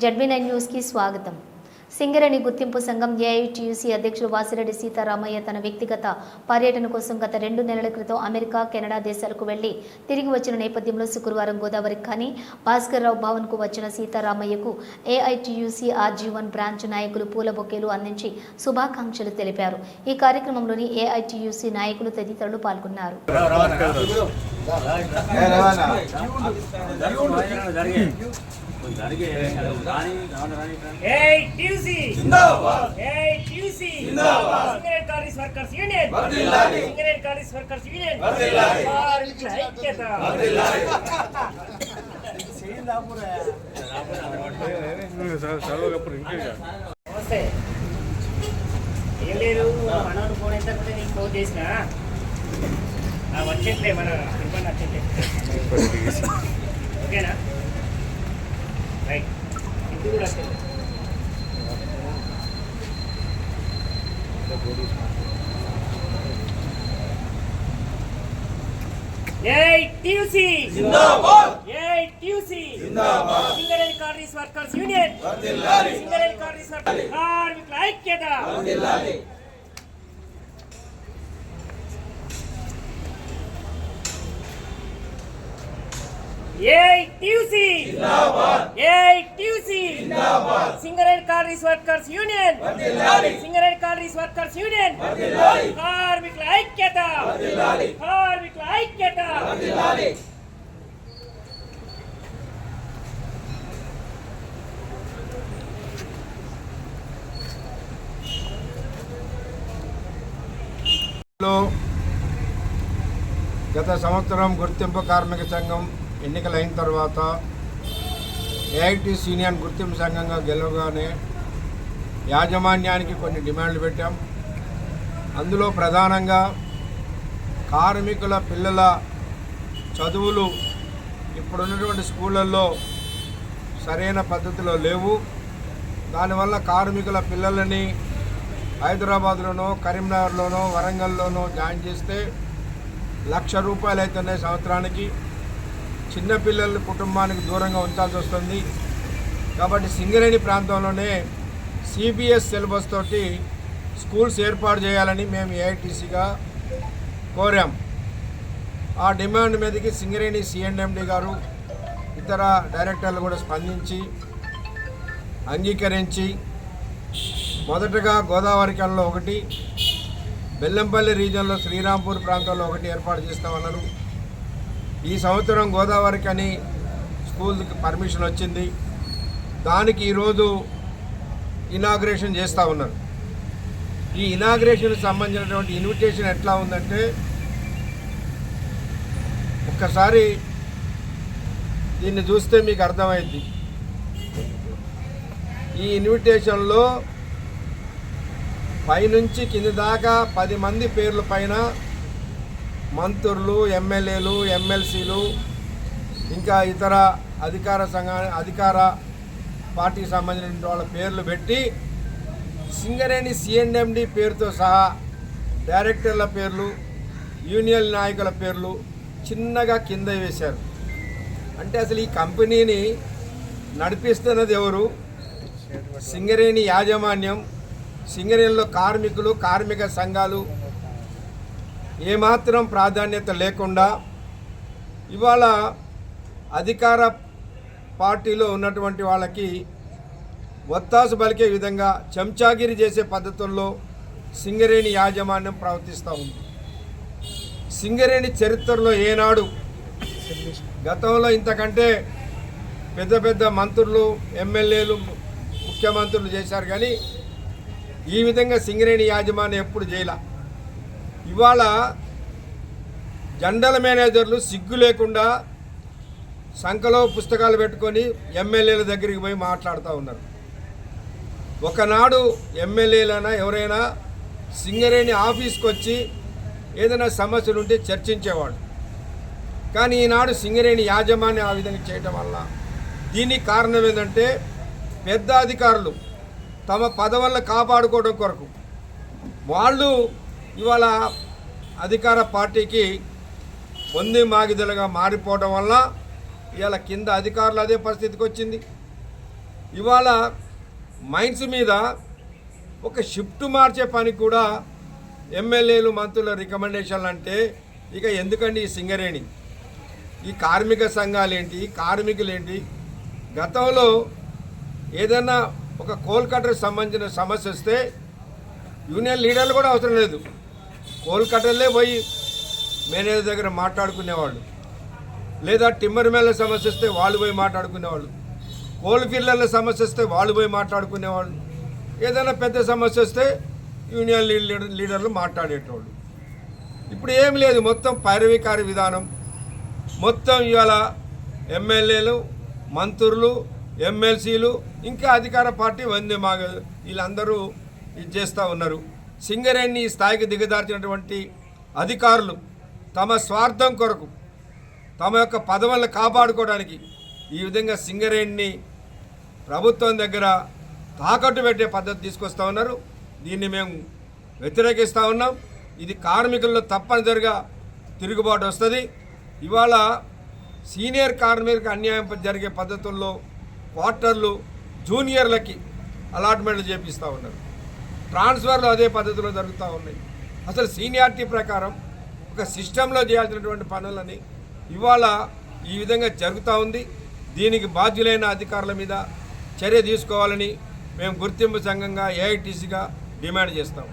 ZB nine న్యూస్కి స్వాగతం. సింగరేణి గుర్తింపు సంఘం ఏఐటీయూసీ అధ్యక్షుడు వాసిరెడ్డి సీతారామయ్య తన వ్యక్తిగత పర్యటన కోసం గత రెండు నెలల క్రితం అమెరికా కెనడా దేశాలకు వెళ్ళి తిరిగి వచ్చిన నేపథ్యంలో శుక్రవారం గోదావరి కానీ భాస్కర్ రావు భవన్కు వచ్చిన సీతారామయ్యకు ఏఐటీయూసీ ఆర్జీవన్ బ్రాంచ్ నాయకులు పూల బొకేలు అందించి శుభాకాంక్షలు తెలిపారు. ఈ కార్యక్రమంలోని ఏఐటీయూసీ నాయకులు తదితరులు పాల్గొన్నారు. నమస్తే ఏం లేదు మనోడు ఫోన్ ఎంత నీకు ఫోన్ చేసిన వచ్చేట్లే మన ఇబ్బంది వచ్చేట్లే ఓకేనా? రైట్ ఇది కూడా వచ్చేట్లే Yay, TUC! Zindabad! Yay, Vardillali! Yay, TUC! Zindabad! Yay, TUC! Zindabad! Singareni College Workers Union! Vardillali! Singareni College Workers Union! Vardillali! కార్మికుల ఐక్యత! Vardillali! కార్మికుల ఐక్యత! Vardillali! లో గత సంవత్సరం గుర్తింపు కార్మిక సంఘం ఎన్నికలైన తర్వాత ఏఐటీసీ యూనియన్ గుర్తింపు సంఘంగా గెలవగానే యాజమాన్యానికి కొన్ని డిమాండ్లు పెట్టాం. అందులో ప్రధానంగా కార్మికుల పిల్లల చదువులు ఇప్పుడున్నటువంటి స్కూళ్ళల్లో సరైన పద్ధతిలో లేవు. దానివల్ల కార్మికుల పిల్లలని హైదరాబాద్లోనో కరీంనగర్లోనో వరంగల్లోనో జాయిన్ చేస్తే లక్ష రూపాయలు అవుతున్నాయి సంవత్సరానికి. చిన్నపిల్లల కుటుంబానికి దూరంగా ఉంచాల్సి వస్తుంది. కాబట్టి సింగరేణి ప్రాంతంలోనే సిబిఎస్ సిలబస్ తోటి స్కూల్స్ ఏర్పాటు చేయాలని మేము ఏఐటీసీగా కోరాం. ఆ డిమాండ్ మీదకి సింగరేణి సిఎన్ఎండి గారు ఇతర డైరెక్టర్లు కూడా స్పందించి అంగీకరించి మొదటగా గోదావరి కళలో ఒకటి బెల్లంపల్లి రీజన్లో శ్రీరాంపూర్ ప్రాంతంలో ఒకటి ఏర్పాటు చేస్తామన్నారు. ఈ సంవత్సరం గోదావరికి అని స్కూల్కి పర్మిషన్ వచ్చింది. దానికి ఈరోజు ఇనాగ్రేషన్ చేస్తూ ఉన్నారు. ఈ ఇనాగ్రేషన్కి సంబంధించినటువంటి ఇన్విటేషన్ ఎట్లా ఉందంటే ఒక్కసారి దీన్ని చూస్తే మీకు అర్థమైంది ఈ ఇన్విటేషన్లో పైనుంచి కింది దాకా పది మంది పేర్ల పైన మంత్రులు ఎమ్మెల్యేలు ఎమ్మెల్సీలు ఇంకా ఇతర అధికార సంఘ అధికార పార్టీకి సంబంధించిన వాళ్ళ పేర్లు పెట్టి సింగరేణి సిఎన్ఎండి పేరుతో సహా డైరెక్టర్ల పేర్లు యూనియన్ నాయకుల పేర్లు చిన్నగా కింద వేశారు. అంటే అసలు ఈ కంపెనీని నడిపిస్తున్నది ఎవరు? సింగరేణి యాజమాన్యం సింగరేణిలో కార్మికులు కార్మిక సంఘాలు ఏమాత్రం ప్రాధాన్యత లేకుండా ఇవాళ అధికార పార్టీలో ఉన్నటువంటి వాళ్ళకి ఒత్తాసు పలికే విధంగా చెంచాగిరి చేసే పద్ధతుల్లో సింగరేణి యాజమాన్యం ప్రవర్తిస్తూ ఉంది. సింగరేణి చరిత్రలో ఏనాడు గతంలో ఇంతకంటే పెద్ద పెద్ద మంత్రులు ఎమ్మెల్యేలు ముఖ్యమంత్రులు చేశారు కానీ ఈ విధంగా సింగరేణి యాజమాన్యం ఎప్పుడు చేయలే. ఇవాళ జనరల్ మేనేజర్లు సిగ్గు లేకుండా సంఖలో పుస్తకాలు పెట్టుకొని ఎమ్మెల్యేల దగ్గరికి పోయి మాట్లాడుతూ ఉన్నారు. ఒకనాడు ఎమ్మెల్యేలైనా ఎవరైనా సింగరేణి ఆఫీస్కి వచ్చి ఏదైనా సమస్యలు ఉంటే చర్చించేవాడు కానీ ఈనాడు సింగరేణి యాజమాన్యం ఆ విధంగా చేయటం వల్ల దీనికి కారణం ఏంటంటే పెద్ద అధికారులు తమ పదవులను కాపాడుకోవడం కొరకు వాళ్ళు ఇవాళ అధికార పార్టీకి పొంది మాగిదలుగా మారిపోవడం వల్ల ఇవాళ కింద అధికారులు అదే పరిస్థితికి వచ్చింది. ఇవాళ మైన్స్ మీద ఒక షిఫ్ట్ మార్చే పని కూడా ఎమ్మెల్యేలు మంత్రుల రికమెండేషన్లు అంటే ఇక ఎందుకండి ఈ సింగరేణి? ఈ కార్మిక సంఘాలేంటి కార్మికులేంటి? గతంలో ఏదైనా ఒక కోల్ కట్టర్కి సంబంధించిన సమస్య వస్తే యూనియన్ లీడర్లు కూడా అవసరం లేదు. కోల్ పోయి మేనేజర్ దగ్గర మాట్లాడుకునేవాళ్ళు. లేదా టిమ్మర్ మేళ్ళ సమస్య వస్తే వాళ్ళు పోయి మాట్లాడుకునేవాళ్ళు. కోల్ సమస్య వస్తే వాళ్ళు పోయి మాట్లాడుకునేవాళ్ళు. ఏదైనా పెద్ద సమస్య వస్తే యూనియన్ లీడర్ లీడర్లు మాట్లాడేటోళ్ళు. ఇప్పుడు ఏం లేదు మొత్తం పైరవీకార విధానం. మొత్తం ఇవాళ ఎమ్మెల్యేలు మంత్రులు ఎమ్మెల్సీలు ఇంకా అధికార పార్టీ వందే మాగ వీళ్ళందరూ ఇది చేస్తూ ఉన్నారు. సింగరేణి స్థాయికి దిగదార్చినటువంటి అధికారులు తమ స్వార్థం కొరకు తమ యొక్క పదవులను కాపాడుకోవడానికి ఈ విధంగా సింగరేణిని ప్రభుత్వం దగ్గర తాకట్టు పెట్టే పద్ధతి తీసుకొస్తా ఉన్నారు. దీన్ని మేము వ్యతిరేకిస్తూ ఉన్నాం. ఇది కార్మికుల్లో తప్పనిసరిగా తిరుగుబాటు వస్తుంది. ఇవాళ సీనియర్ కార్మికులకు అన్యాయం జరిగే పద్ధతుల్లో క్వార్టర్లు జూనియర్లకి అలాట్మెంట్లు చేపిస్తూ ఉన్నారు. ట్రాన్స్ఫర్లు అదే పద్ధతిలో జరుగుతూ ఉన్నాయి. అసలు సీనియారిటీ ప్రకారం ఒక సిస్టంలో చేయాల్సినటువంటి పనులని ఇవాళ ఈ విధంగా జరుగుతూ ఉంది. దీనికి బాధ్యులైన అధికారుల మీద చర్య తీసుకోవాలని మేము గుర్తింపు సంఘంగా ఏఐటీసీగా డిమాండ్ చేస్తాము